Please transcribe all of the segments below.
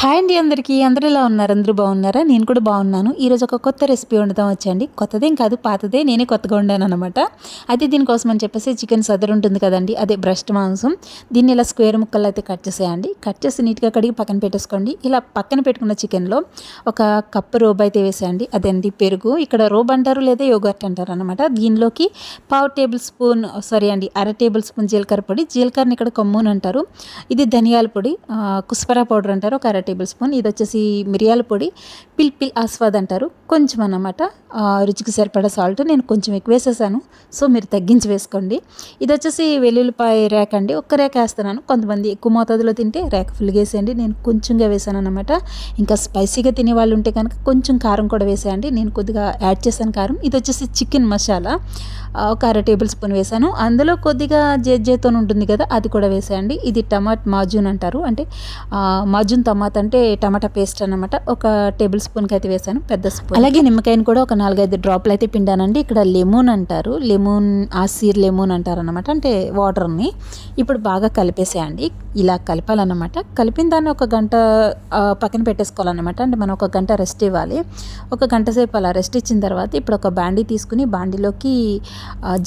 Hi అండి అందరికీ. అందరూ ఇలా ఉన్నారు? అందరూ బాగున్నారా? నేను కూడా బాగున్నాను. ఈరోజు ఒక కొత్త రెసిపీ వండుదాం వచ్చండి. కొత్తదేం కాదు పాతదే. నేనే కొత్తగా వండాను అనమాట అయితే దీనికోసం అని చెప్పేసి చికెన్ సదరు ఉంటుంది కదండి అదే బ్రెస్ట్ మాంసం. దీన్ని ఇలా స్క్వేర్ ముక్కలు అయితే కట్ చేసేయండి. కట్ చేసి నీట్గా కడిగి పక్కన పెట్టేసుకోండి. ఇలా పక్కన పెట్టుకున్న చికెన్లో ఒక కప్పు రోబ్ అయితే వేసేయండి. అదండి పెరుగు. ఇక్కడ రోబ్ అంటారు లేదా యోగర్ట్ అంటారు అనమాట దీనిలోకి పావు టేబుల్ స్పూన్ సారీ అండి అర టేబుల్ స్పూన్ జీలకర్ర పొడి. జీలకర్రని ఇక్కడ కొమ్మున్ అంటారు. ఇది ధనియాల పొడి. కుస్పరా పౌడర్ అంటారు. ఒక అర టేబుల్ స్పూన్ ఇది వచ్చేసి మిరియాల పొడి పిల్ పిల్ ఆస్వాద్ అంటారు. కొంచెం అన్నమాట రుచికి సరిపడా సాల్ట్ నేను కొంచెం ఎక్కువ వేసేసాను. సో మీరు తగ్గించి వేసుకోండి. ఇది వచ్చేసి వెల్లుల్లిపాయ రేక అండి. ఒక్క రేక వేస్తున్నాను. కొంతమంది ఎక్కువ మోతాదులో తింటే రేక ఫుల్గా వేసేయండి. నేను కొంచెంగా వేసాను అనమాట ఇంకా స్పైసీగా తినే వాళ్ళు ఉంటే కనుక కొంచెం కారం కూడా వేసేయండి. నేను కొద్దిగా యాడ్ చేశాను కారం. ఇది వచ్చేసి చికెన్ మసాలా. ఒక అర టేబుల్ స్పూన్ వేసాను. అందులో కొద్దిగా జేజేతో ఉంటుంది కదా అది కూడా వేసేయండి. ఇది టమాట్ మాజూన్ అంటారు. అంటే ఆ, మాజూన్ అంటే టమాటా పేస్ట్ అన్నమాట. ఒక టేబుల్ స్పూన్కి అయితే వేసాను. పెద్ద స్పూన్. అలాగే నిమ్మకాయని కూడా ఒక నాలుగైదు డ్రాప్లు అయితే పిండానండి. ఇక్కడ లెమన్ అంటారు. లెమన్ ఆసీర్ లెమన్ అంటారు అనమాట అంటే వాటర్ని ఇప్పుడు బాగా కలిపేసేయండి. ఇలా కలపాలన్నమాట. కలిపిన దాన్ని ఒక గంట పక్కన పెట్టేసుకోవాలన్నమాట. అంటే మనం ఒక గంట రెస్ట్ ఇవ్వాలి. ఒక గంట సేపు అలా రెస్ట్ ఇచ్చిన తర్వాత ఇప్పుడు ఒక బాండీ తీసుకుని బాండీలోకి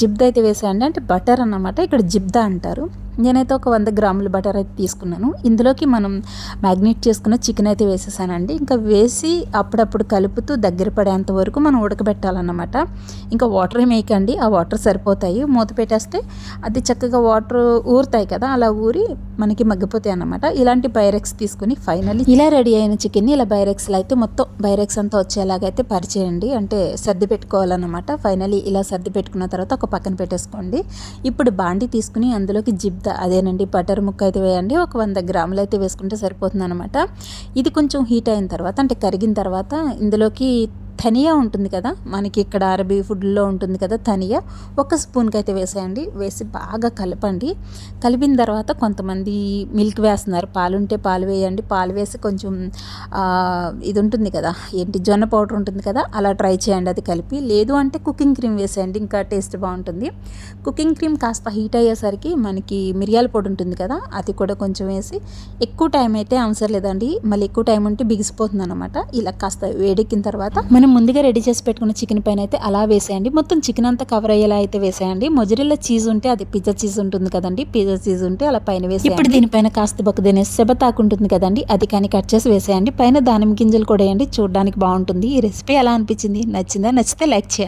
జిబ్ద అయితే వేసేయండి. అంటే బటర్ అన్నమాట. ఇక్కడ జిబ్దా అంటారు. నేనైతే ఒక వంద గ్రాముల బటర్ అయితే తీసుకున్నాను. ఇందులోకి మనం మ్యాగ్నేట్ చేసుకున్న చికెన్ అయితే వేసేసానండి. ఇంకా వేసి అప్పుడప్పుడు కలుపుతూ దగ్గర పడేంత వరకు మనం ఉడకబెట్టాలన్నమాట. ఇంకా వాటర్ ఏం వేయకండి ఆ వాటర్ సరిపోతాయి. మూత పెట్టేస్తే అది చక్కగా వాటర్ ఊరుతాయి కదా అలా ఊరి మనకి మగ్గిపోతాయి అన్నమాట. ఇలాంటి బైరెక్స్ తీసుకుని ఫైనల్లీ ఇలా రెడీ అయిన చికెన్ని ఇలా బైరెక్స్లో అయితే మొత్తం బైరెక్స్ అంతా వచ్చేలాగైతే పరిచేయండి. అంటే సర్ది పెట్టుకోవాలన్నమాట. ఫైనలీ ఇలా సర్ది పెట్టుకున్న తర్వాత ఒక పక్కన పెట్టేసుకోండి. ఇప్పుడు బాండి తీసుకుని అందులోకి జిబ్ జిబ్ద అదేనండి బటర్ ముక్క అయితే వేయండి. ఒక వంద గ్రాములు అయితే వేసుకుంటే సరిపోతుంది అనమాట ఇది కొంచెం హీట్ అయిన తర్వాత అంటే కరిగిన తర్వాత ఇందులోకి ధనియా ఉంటుంది కదా? మనకి ఇక్కడ అరబీ ఫుడ్లో ఉంటుంది కదా ధనియా ఒక స్పూన్కి అయితే వేసేయండి. వేసి బాగా కలపండి. కలిపిన తర్వాత కొంతమంది మిల్క్ వేస్తున్నారు. పాలు ఉంటే పాలు వేయండి. పాలు వేసి కొంచెం ఇది ఉంటుంది కదా? ఏంటి? జొన్న పౌడర్ ఉంటుంది కదా? అలా ట్రై చేయండి అది కలిపి. లేదు అంటే కుకింగ్ క్రీమ్ వేసేయండి. ఇంకా టేస్ట్ బాగుంటుంది. కుకింగ్ క్రీమ్ కాస్త హీట్ అయ్యేసరికి మనకి మిరియాల పొడి ఉంటుంది కదా? అది కూడా కొంచెం వేసి ఎక్కువ టైం అయితే అవసరం లేదండి. మళ్ళీ ఎక్కువ టైం ఉంటే బిగిసిపోతుంది అనమాట ఇలా కాస్త వేడెక్కిన తర్వాత మనం ముందుగా రెడీ చేసి పెట్టుకున్న చికెన్ పైన అయితే అలా వేసేయండి. మొత్తం చికెన్ అంతా కవర్ అయ్యేలా అయితే వేసేయండి. మొజరిల్లా చీజ్ ఉంటే అది పిజ్జా చీజ్ ఉంటుంది కదండి. పిజ్జా చీజ్ ఉంటే అలా పైన వేసి ఇప్పుడు దీనిపైన కాస్త బొక్కదనే సెబతాకు ఉంటుంది కదండి. అది కానీ కట్ చేసి వేసేయండి. పైన దానిమ్మ గింజలు కూడా వేయండి. చూడడానికి బాగుంటుంది. ఈ రెసిపీ ఎలా అనిపించింది? నచ్చిందా? నచ్చితే లైక్ చేయండి.